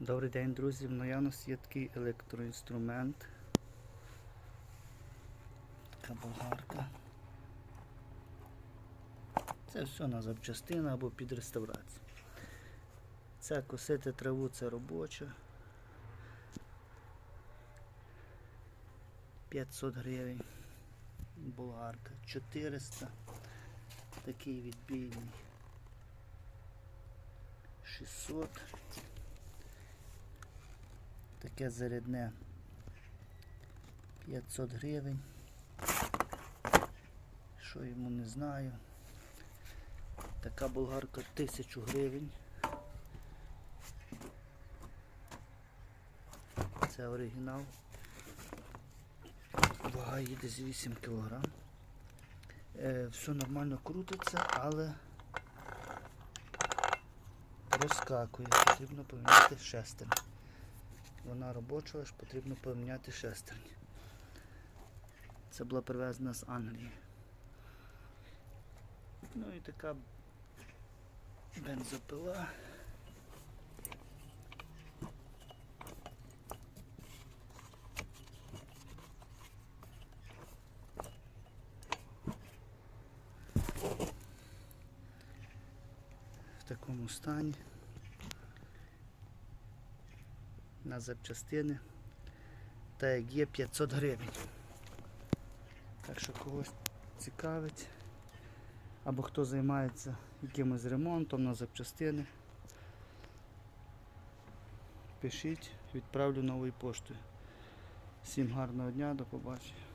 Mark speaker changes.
Speaker 1: Добрий день, друзі. В наявності є такий електроінструмент. Така болгарка. Це все на запчастини або під реставрацію. Це косити траву, це робоча. 500 гривень. Болгарка. 400. Такий відбійний. 600. Таке зарядне 500 гривень. Що йому не знаю. Така болгарка 1000 гривень. Це оригінал. Вага їде десь 8 кг. Е, все нормально крутиться, але розкакує. Потрібно поміняти шестерню. Вона робоча, аж потрібно поміняти шестерні. Це була привезена з Англії. Ну і така бензопила. В такому стані. На запчастини. Та як є 500 гривень. Так що когось цікавить. Або хто займається якимось ремонтом на запчастини. Пишіть, відправлю новою поштою. Всім гарного дня, до побачення.